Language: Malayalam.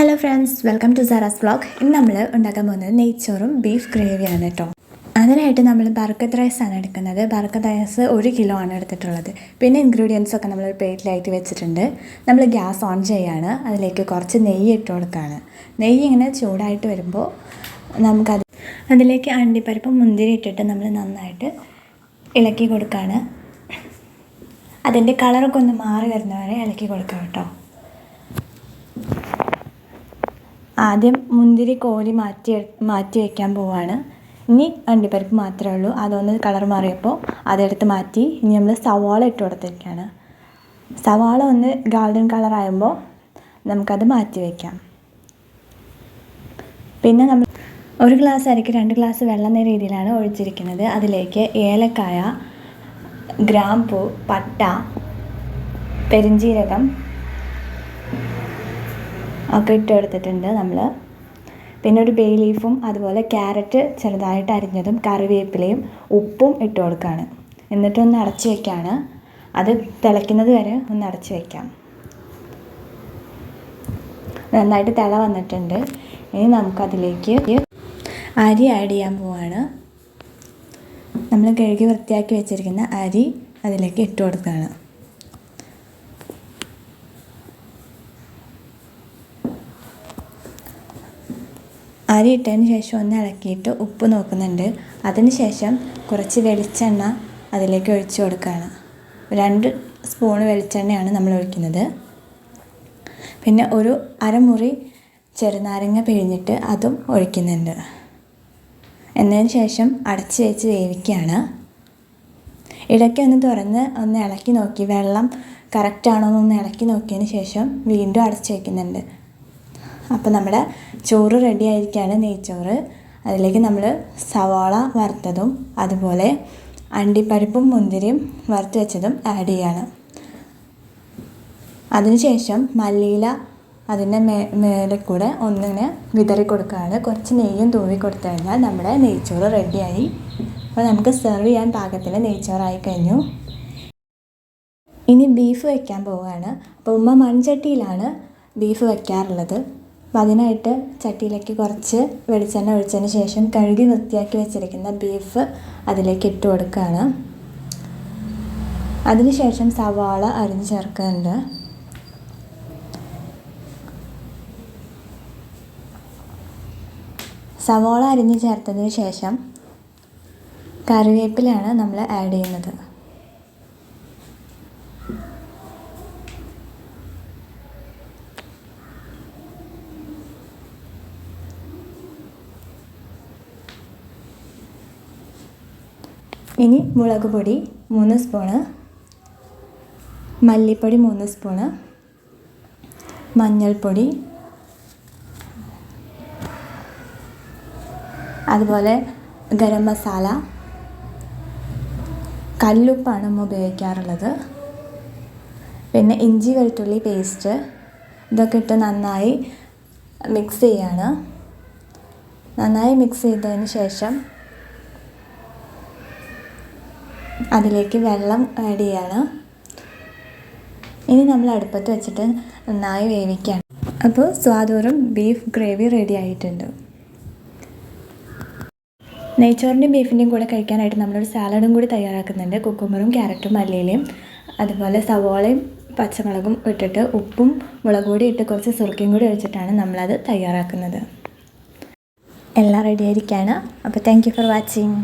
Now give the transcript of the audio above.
Hello friends welcome to Sara's vlog ഇന്ന് നമ്മൾ ഉണ്ടാക്കാൻ പോകുന്നത് നെയ്ച്ചോറും ബീഫ് ഗ്രേവിയാണ് കേട്ടോ. അതിനായിട്ട് നമ്മൾ ബർക്കത്ത് ആണ് എടുക്കുന്നത്. ബർക്കത്ത് റൈസ് ഒരു കിലോ ആണ് എടുത്തിട്ടുള്ളത്. പിന്നെ ഇൻഗ്രീഡിയൻസ് ഒക്കെ നമ്മൾ പ്ലേറ്റിലായിട്ട് വെച്ചിട്ടുണ്ട്. നമ്മൾ ഗ്യാസ് ഓൺ ചെയ്യാണ്. അതിലേക്ക് കുറച്ച് നെയ്യ് ഇട്ട് കൊടുക്കുകയാണ്. നെയ്യ് ഇങ്ങനെ ചൂടായിട്ട് വരുമ്പോൾ നമുക്കത് അതിലേക്ക് അണ്ടിപ്പരിപ്പ് മുന്തിരി ഇട്ടിട്ട് നമ്മൾ നന്നായിട്ട് ഇളക്കി കൊടുക്കുകയാണ്. അതിന്റെ കളറൊക്കെ ഒന്ന് മാറി വരുന്നവരെ ഇളക്കി കൊടുക്കാം കേട്ടോ. ആദ്യം മുന്തിരി കോരി മാറ്റി മാറ്റി വയ്ക്കാൻ പോവാണ്. ഇനി അണ്ടിപ്പരിപ്പ് മാത്രമേ ഉള്ളൂ. അതൊന്ന് കളർ മാറിയപ്പോൾ അതെടുത്ത് മാറ്റി ഇനി നമ്മൾ സവാള ഇട്ട് കൊടുത്തിരിക്കുകയാണ് സവാള ഒന്ന് ഗോൾഡൻ കളർ ആകുമ്പോൾ നമുക്കത് മാറ്റി വയ്ക്കാം പിന്നെ നമ്മൾ ഒരു ഗ്ലാസ് അരിക്ക് രണ്ട് ഗ്ലാസ് വെള്ളം എന്ന രീതിയിലാണ് ഒഴിച്ചിരിക്കുന്നത്. അതിലേക്ക് ഏലക്കായ ഗ്രാമ്പൂ പട്ട പെരിഞ്ജീരകം ഒക്കെ ഇട്ട് കൊടുത്തിട്ടുണ്ട് നമ്മൾ പിന്നെ ഒരു ബേ ലീഫും അതുപോലെ ക്യാരറ്റ് ചെറുതായിട്ട് അരിഞ്ഞതും കറിവേപ്പിലയും ഉപ്പും ഇട്ട് കൊടുക്കുകയാണ് എന്നിട്ടൊന്ന് അടച്ചു വയ്ക്കുകയാണ് അത് തിളയ്ക്കുന്നത് വരെ ഒന്ന് അടച്ചു വയ്ക്കാം നന്നായിട്ട് തിള വന്നിട്ടുണ്ട്. ഇനി നമുക്കതിലേക്ക് അരി ആഡ് ചെയ്യാൻ പോവാണ്. നമ്മൾ കഴുകി വൃത്തിയാക്കി വെച്ചിരിക്കുന്ന അരി അതിലേക്ക് ഇട്ട് കൊടുക്കുകയാണ് അരി ഇട്ടതിന് ശേഷം ഒന്ന് ഇളക്കിയിട്ട് ഉപ്പ് നോക്കുന്നുണ്ട്. അതിന് ശേഷം കുറച്ച് വെളിച്ചെണ്ണ അതിലേക്ക് ഒഴിച്ച് കൊടുക്കുകയാണ്. രണ്ട് സ്പൂൺ വെളിച്ചെണ്ണയാണ് നമ്മൾ ഒഴിക്കുന്നത്. പിന്നെ ഒരു അരമുറി ചെറുനാരങ്ങ പിഴിഞ്ഞിട്ട് അതും ഒഴിക്കുന്നുണ്ട്. എന്നതിന് ശേഷം അടച്ച് വെച്ച് വേവിക്കുകയാണ്. ഇടയ്ക്ക് ഒന്ന് തുറന്ന് ഒന്ന് ഇളക്കി നോക്കി. വെള്ളം കറക്റ്റാണോ എന്നൊന്ന് ഇളക്കി നോക്കിയതിന് ശേഷം വീണ്ടും അടച്ച് വയ്ക്കുന്നുണ്ട് അപ്പോൾ നമ്മുടെ ചോറ് റെഡി ആയിരിക്കുകയാണ് നെയ്ച്ചോറ്. അതിലേക്ക് നമ്മൾ സവാള വറുത്തതും അതുപോലെ അണ്ടിപ്പരിപ്പും മുന്തിരിയും വറുത്ത് വെച്ചതും ആഡ് ചെയ്യാണ് അതിനുശേഷം മല്ലിയില അതിന്റെ മേ മേലെ കൂടെ ഒന്നിങ്ങനെ വിതറി കൊടുക്കുകയാണ്. കുറച്ച് നെയ്യും തൂവി കൊടുത്തു കഴിഞ്ഞാൽ നമ്മുടെ നെയ്ച്ചോറ് റെഡിയായി അപ്പോൾ നമുക്ക് സെർവ് ചെയ്യാൻ പാകത്തിന് നെയ്ച്ചോറായി കഴിഞ്ഞു. ഇനി ബീഫ് വയ്ക്കാൻ പോവുകയാണ്. അപ്പോൾ ഉമ്മ മൺചട്ടിയിലാണ് ബീഫ് വയ്ക്കാറുള്ളത് അപ്പോൾ അതിനായിട്ട് ചട്ടിയിലേക്ക് കുറച്ച് വെളിച്ചെണ്ണ ഒഴിച്ചതിന് ശേഷം കഴുകി വൃത്തിയാക്കി വെച്ചിരിക്കുന്ന ബീഫ് അതിലേക്ക് ഇട്ട് കൊടുക്കുകയാണ്. അതിനുശേഷം സവാള അരിഞ്ഞ് ചേർക്കുന്നുണ്ട്. സവാള അരിഞ്ഞ് ചേർത്തതിന് ശേഷം കറിവേപ്പിലാണ് നമ്മൾ ആഡ് ചെയ്യുന്നത്. ഇനി മുളക് പൊടി മൂന്ന് സ്പൂണ് മല്ലിപ്പൊടി മൂന്ന് സ്പൂണ് മഞ്ഞൾപ്പൊടി അതുപോലെ ഗരം മസാല കല്ലുപ്പാണ് നമ്മൾ ഉപയോഗിക്കാറുള്ളത്. പിന്നെ ഇഞ്ചി വെളുത്തുള്ളി പേസ്റ്റ് ഇതൊക്കെ ഇട്ട് നന്നായി മിക്സ് ചെയ്യാണ്. നന്നായി മിക്സ് ചെയ്തതിന് ശേഷം അതിലേക്ക് വെള്ളം ആഡ് ചെയ്യാണ്. ഇനി നമ്മൾ അടുപ്പത്ത് വെച്ചിട്ട് നന്നായി വേവിക്കുകയാണ് അപ്പോൾ സ്വാദൂറും ബീഫ് ഗ്രേവി റെഡി ആയിട്ടുണ്ട്. നെയ്ച്ചോറിന്റെയും ബീഫിന്റെയും കൂടെ കഴിക്കാനായിട്ട് നമ്മളൊരു സാലഡും കൂടി തയ്യാറാക്കുന്നുണ്ട്. കുക്കുമ്പറും ക്യാരറ്റും മല്ലിയിലയും അതുപോലെ സവോളയും പച്ചമുളകും ഇട്ടിട്ട് ഉപ്പും മുളക് പൊടി ഇട്ട് കുറച്ച് സുറുക്കിയും കൂടി ഒഴിച്ചിട്ടാണ് നമ്മളത് തയ്യാറാക്കുന്നത്. എല്ലാം റെഡി ആയിരിക്കുകയാണ് അപ്പോൾ താങ്ക് യു ഫോർ വാച്ചിങ്